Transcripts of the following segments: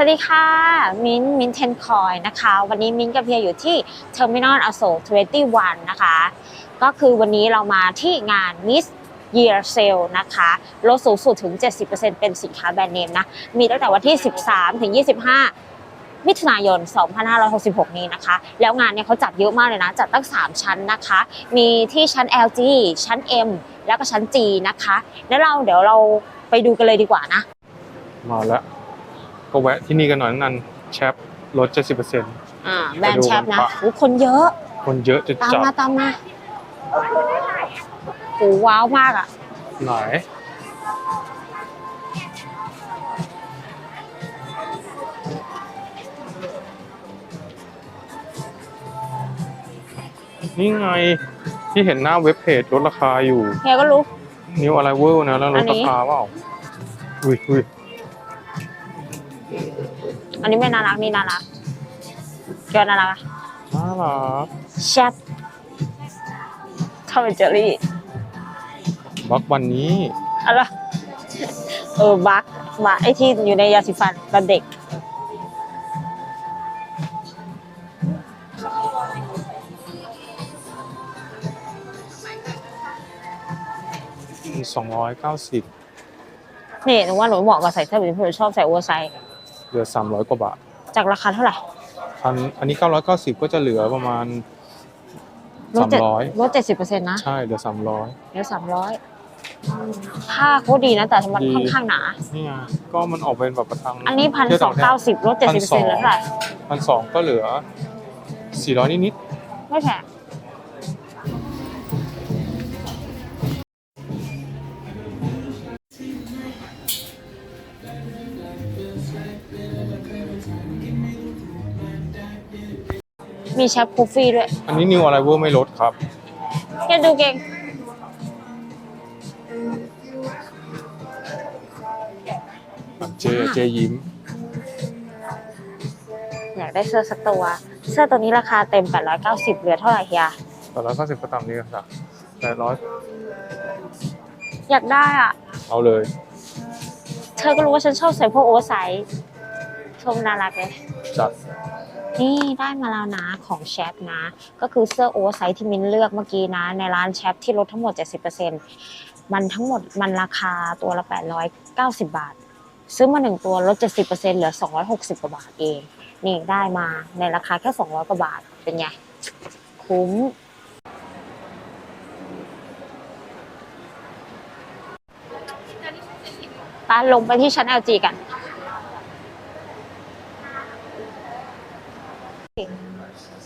สวัสดีค่ะ มิ้นมิ้นเทนคอยนะคะ วันนี้มิ้นกับเพียอยู่ที่ Terminal a s o 21 นะคะ ก็คือวันนี้เรามาที่งาน Miss Year Sale นะคะลดสูงสุดถึง 70%เป็นสินค้าแบรนด์เนมนะ มีตั้งแต่วันที่ 13 ถึง 25 มิถุนายน 2566 นี้นะคะ แล้วงานเนี่ยเขาจัดเยอะมากเลยนะ จัดตั้ง 3 ชั้นนะคะ มีที่ชั้น LG ชั้น M แล้วก็ชั้น G นะคะ แล้วเราเดี๋ยวเราไปดูกันเลยดีกว่านะ มาแล้ว ก็แวะที่นี่กันหน่อยนั่นแชปลด70%อ่าแบรนด์แชปนะไปดูกันปะอุ๊ยคนเยอะ คนเยอะจะตามจับมาตามมาโอ้ว้าวมากอะไหนนี่ไงที่เห็นหน้าเว็บเพจลดราคาอยู่เฮียก็รู้ นิวอะไรเวอร์นะแล้วลอัดนนี้ราคาเปล่าอุ้ยอุ้ย อันนี้ไม่น่ารักนี่น่ารักเกี่ยวน่ารักอะน่ารักแชปทอมเจอรี่บักวันนี้อะไรเออบักบักไอที่อยู่ในยาสีฟันตอนเด็ก สองร้อยเก้าสิบนี่หนูว่าหนูเหมาะกับใส่เสื้อแบบนี้เพราะหนูชอบใส่โอเวอร์ไซส์ เหลือสามร้อยกว่าบาท จากราคาเท่าไหร่พันอันนี้เก้าร้อยเก้าสิบก็จะเหลือประมาณลดสามเจ็ดร้อยลดเจ็ดสิบเปอร์เซ็นต์นะ ใช่ เหลือสามร้อยเหลือสามร้อยผ้าโคตรดีนะ แต่มันดีค่อนข้างหนานี่ไงก็มันออกเป็นแบบประทัง อันนี้พันสองเก้าสิบลดเจ็ดสิบเปอร์เซ็นต์แล้วเท่าไหร่พันสองก็เหลือสี่ร้อยนิดไม่แพง มีแชปคูฟี่ด้วยๆอันนี้นิวอะไรเวอร์ไม่ลดครับแกดูเก่งเจเจยิ้ม อยากได้เสื้อสักตัว เสื้อตัวนี้ราคาเต็ม 890เหลือเท่าไหร่เฮียแต่ร้อยเก้าสิบก็ตามนี้ครับแปดร้อยอยากได้อะ เอาเลย เธอก็รู้ว่าฉันชอบใส่พวกโอเวอร์ไซส์ชมน่ารักเลยจัด นี่ได้มาแล้วนะของแชปนะ ก็คือเสื้อโอไซส์ที่มินเลือกเมื่อกี้นะ ในร้านแชปที่ลดทั้งหมด 70%มันทั้งหมดมันราคาตัวละ 890 บาท ซื้อมาหนึ่งตัวลด 70%เหลือ 260 กว่าบาทเอง นี่ได้มาในราคาแค่ 200 กว่าบาท เป็นไง คุ้มไปลงไปที่ชั้น LG กัน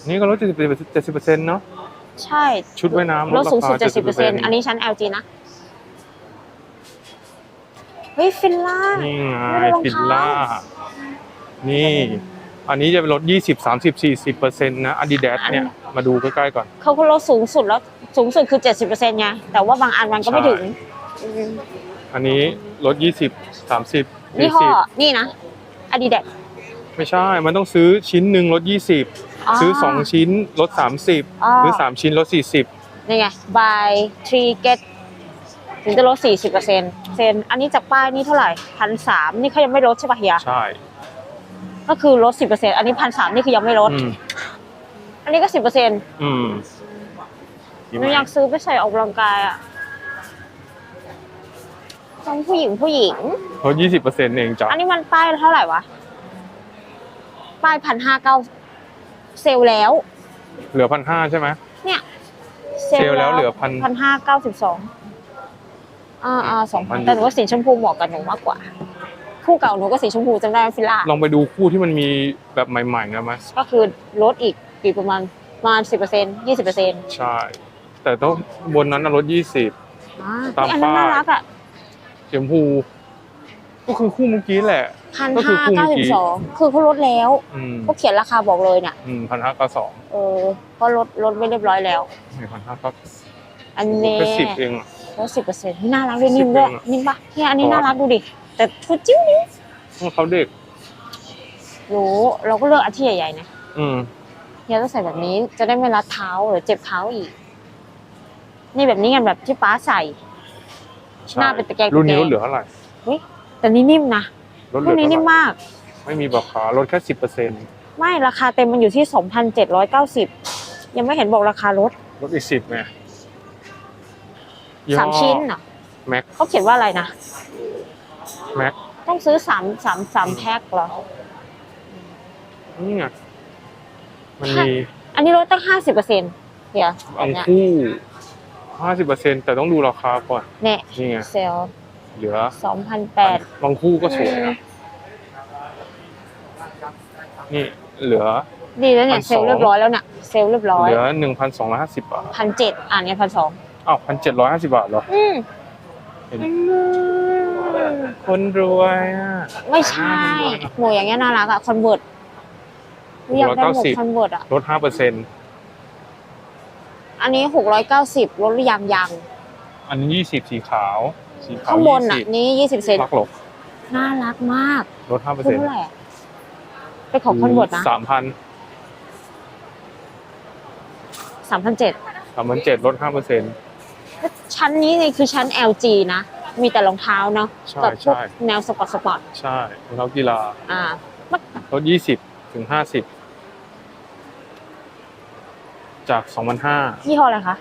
นี่ก็ลดเจ็ดสิบเจ็ดสิบเปอร์เซ็นต์เนาะใช่ชุดว่ายน้ำลดสูงสุดราคา70%อันนี้ชั้น LG นะเฮ้ยฟินล่านี่ไงไม่ได้รองฟิลเท้าล่านี่ อันนี้จะลดยี่สิบสามสิบสี่สิบเปอร์เซ็นต์นะอาดิดาสเนี่ยมาดูใกล้ๆก่อน เขาก็ลดสูงสุดแล้วสูงสุดคือ 70%ไงแต่ว่าบางอันมันก็ไม่ถึงอืมอันนี้ลดยี่สิบสามสิบยี่สี่ห้อสิบนี่นะ Adidas ไม่ใช่มันต้องซื้อชิ้นหนึ่งลดยี่สิบ ซื้อสองชิ้นลดสามสิบอ๋อหรือสามชิ้นลดสี่สิบนี่ไง buy three get ถึงจะลด 40%เซนอันนี้จากป้ายนี่เท่าไหร่พันสามนี่เขายังไม่ลดใช่ปะเฮีย ใช่ ก็คือลด 10%อันนี้พันสามนี่คือยังไม่ลดอืมอันนี้ก็ 10%อืมหนูอยากซื้อไปใส่ออกกำลังกายอะต้องผู้หญิงผู้หญิงลดยี่สิบเปอร์เซ็นต์เองจ้ะอันนี้มันป้ายเท่าไหร่วะป้ายพันห้าเก้า เซลล์แล้ว เหลือพันห้าใช่ไหมเนี่ยเซลล์แล้วเหลือพันพันห้าเก้าสิบสองอ่าอ่าสองพัน2,000แต่หนูว่าสีชมพูเหมาะกับหนูมากกว่า คู่เก่าหนูก็สีชมพูจำได้ไหมฟิลล่าลองไปดูคู่ที่มันมีแบบใหม่ๆนะมั้ยก็คือลดอีกอีกประมาณประมาณสิบเปอร์เซ็นต์ยี่สิบเปอร์เซ็นต์ใช่ แต่ต้องบนนั้นนะลดยี่สิบอ่าตามอันนั้นป้ายน่ารักอะเข็มพู ก็คือคู่เมื่อกี้แหละ พันก็คือห้าคู่เก้าเมื่อสิกี้บสองคือเขาลดแล้วอืมเขาเขียนราคาบอกเลยเนี่ยอืมพันห้าเก้าสองเออก็ลดลดไปเรียบร้อยแล้ว ไม่พันห้าเก้าอันนี้ แค่สิบเองอะ ลดสิบเปอร์เซ็นต์น่ารักด้วยนิ่มด้วย10เองอะนิ่มปะเนี่ยอันนี้น่ารักดูดิ แต่ชุดจิ้วนิ้วเพราะเขาเด็ก รู้เราก็เลือกอันที่ใหญ่ๆนะอืม เฮียต้องใส่แบบนี้จะได้ไม่รัดเท้าหรือเจ็บเท้าอีก นี่แบบนี้กันแบบที่ป้าใส่ ใช่หน้าเป็นตะแกรงรุ่นนี้ตะแกรงลดเหลือเท่าไหร่ แต่นี่นิ่มนะลดเหรุ่ลืนอนี้เท่านิ่มไหร่มาก ไม่มีราคาลดแค่สิบเปอร์เซ็นต์ไม่ราคาเต็มมันอยู่ที่ 2,790 ยังไม่เห็นบอกราคารถลดอีกสิบไงสามชิ้นเหรอแม็กเขาเขียนว่าอะไรนะ แม็กต้องซื้อสามสามสามแพ็คเหรอ นี่ไงมันมีอันนี้ลดตั้ง 50%เดี๋ยวแบอับงเนี้ยคู่ห้าสิบเปอร์เซ็นต์แต่ต้องดูราคาก่อน เนี่ย นี่ไงเซล เหลือ2,800บางคู่ก็สวยนะนี่เหลือ ดีแล้วเนี่ย1,200เซลล์เรียบร้อยแล้วเนี่ยเซลล์เรียบร้อยเหลือหนึ่งพันสองร้อยห้าสิบบาทพันเจ็ดอ่านเนี่ยพันสองอ้าวพันเจ็ดร้อยห้าสิบบาทเหรออืมเห็นคนรวยอะไม่ใช่หมวกอย่างเงี้ยน่ารักอะคอนเวิร์ตอยากได้หมวก690คอนเวิร์ตอะลดห้าเปอร์เซ็นต์อันนี้หกร้อยเก้าสิบลดหรือยังยัง อันนี้ยี่สิบสีขาว สีขาวข้างบนยี่ะสินี้ยี่สิบเซนพักหลบน่ารักมากลดห้าเปอร์เซ็นต์เท่าไหร่อะเป็นของคอนเวิร์ตนะสามพันสามพันเจ็ดสามพันเจ็ดลดห้าเปอร์เซ็นต์ ชั้นนี้นี่คือชั้น LG นะ มีแต่รองเท้าเนาะใช่กับพวกใช่ แนวสปอร์ตสปอร์ตใช่รองเท้ากีฬาอ่า ลดยี่สิบถึงห้าสิบจากสองพันห้ายี่ห้ออะไรคะ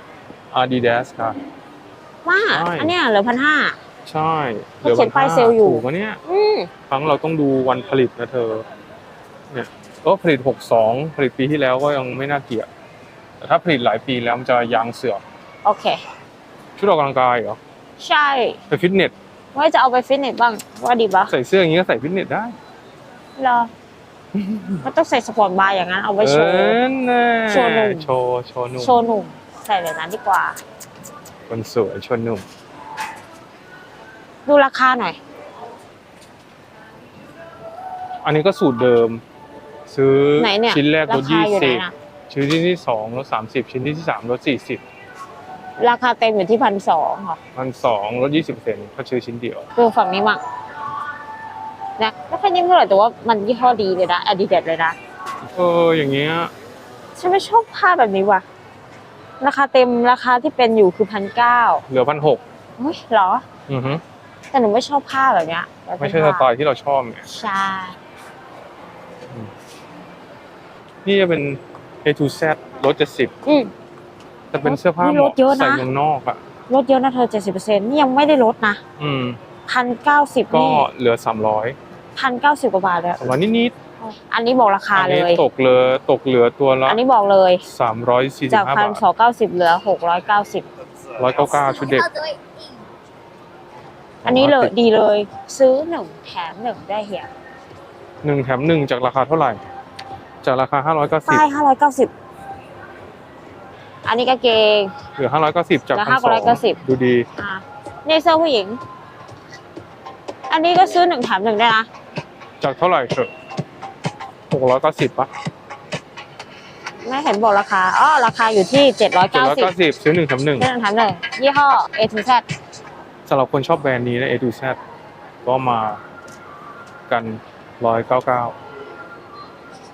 Adidas ครับ ว่า ใช่ อันเนี้ยเหลือพันห้า ใช่เขาเขียนป้ายเซลล์อยู่ ถูกปะเนี่ยอืมครั้งเราต้องดูวันผลิตนะเธอ เนี่ย ก็ผลิตหกสองผลิตปีที่แล้วก็ยังไม่น่าเกลียดแต่ถ้าผลิตหลายปีแล้วมันจะยางเสื่อมโอเค ชุดออกกำลังกายเหรอใช่ ไปฟิตเนสว่าจะเอาไปฟิตเนสบ้าง ว่าดีปะใส่เสื้ออย่างนี้ก็ใส่ฟิตเนสได้เหรอ มันต้องใส่สปอร์ตบาร์อย่างนั้นเอาไว้โชว์ เออน่ะโชว์หนุ่ม โชว์โชว์หนุ่มโชว์หนุ่มใส่แบบนั้นดีกว่า คนสวยโชว์หนุ่ม ดูราคาหน่อย อันนี้ก็สูตรเดิม ซื้อไหนเนี่ยชิ้นแรกลราดคายี่อยู่ไหนสิบนะ ชิ้นที่สองลดสามสิบชิ้นที่สามลดสี่สิบราคาเต็มอยู่ที่พันสองค่ะพันสองลดยี่สิบเปอร์เซ็นต์ถ้าซื้อชิ้นเดียว ดูฝั่งนี้มั่งนะไม่ค่อยนิ่มเท่าไหร่แต่ว่ามันยี่ห้อดีเลยนะอดีเดเลยนะ เอออย่างเงี้ยฉันไม่ชอบผ้าแบบนี้ว่ะ ราคาเต็มราคาที่เป็นอยู่คือพันเก้าเหลือพันหกเฮ้ยเหรอ อือฮึแต่หนูไม่ชอบผ้าแบบเนี้ยแบบเป็นไม่ใช่สผ้าไตล์ที่เราชอบไงใช่นี่จะเป็น A to Z ลดเจ็ดสิบอืมแต่เป็นเสื้อผ้านี่เหลมาะดเยอะนะใส่เมืองนอกอะลดเยอะนะเธอเจ็ดสิบเปอร์เซ็นต์นี่ยังไม่ได้ลดนะ อืมพันเก้าสิบก็นี่เหลือสามร้อย พันเก้าสิบกว่าบาทเลยสามร้อยนิดอันนี้บอกราๆคาอันเลนี้ย ตกเหลือตกเหลือตัวละอันนี้บอกเลย สามร้อยสี่สิจากบห้าพันบาทสองเก้าสิบเหลือหกร้อยเก้าสิบร้อยเก้าเก้าชุดเด็กอันนี้เลยดีเลย ซื้อหนึ่งแถมหนึ่งได้เหียหนึ่งแถมหนึ่งจากราคาเท่าไหร่ จากราคาห้าร้อยเก้าสิบป้ายห้าร้อยเก้าสิบอันนี้กางเกงเหลือห้าร้อยเก้าสิบจากเหลือพันสอง590 ดูดี อะนี่เสื้อผู้หญิง อันนี้ก็ซื้อหนึ่งแถมหนึ่งได้นะ จากเท่าไหร่เถอะหกร้อยเก้าสิบปะไม่เห็นบอกราคาอ๋อราคาอยู่ที่เจ็ดร้อยเจ็ดเก้าร้อยสิบเก้าสิบซื้อหนึ่งแถมหนึ่งซื้อหนึ่งแถมหนึ่งยี่ห้อ A to Z สำหรับคนชอบแบรนด์นี้นะ A to Z ก็มากันร้อยเก้าเก้า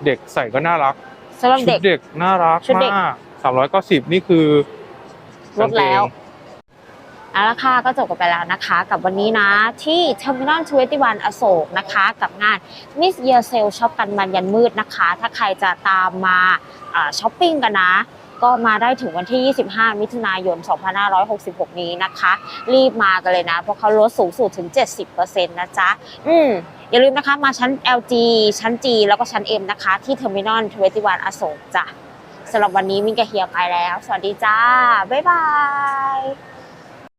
เด็กใส่ก็น่ารักสำหรับชุเด็ดกเด็กน่ารักชุดเด็กมากสามร้อยเก้าสิบนี่คือลดแล้วกาง เอาละค่ะก็จบกันไปแล้วนะคะ กับวันนี้นะที่ Terminal 21อโศกนะคะ กับงาน Miss Year Sale ช็อปกันมันยันมืดนะคะ ถ้าใครจะตามมาอ่าช้อปปิ้งกันนะ ก็มาได้ถึงวันที่ 25 มิถุนายน 2566 นี้นะคะ รีบมากันเลยนะ เพราะเขาลดสูงสุดถึง 70%นะจ๊ะ อืมอย่าลืมนะคะ มาชั้น LG ชั้น G แล้วก็ชั้น M นะคะ ที่ Terminal 21อโศกจ้ะสำหรับวันนี้มินกับเฮียไปแล้ว สวัสดีจ้า บ๊ายบาย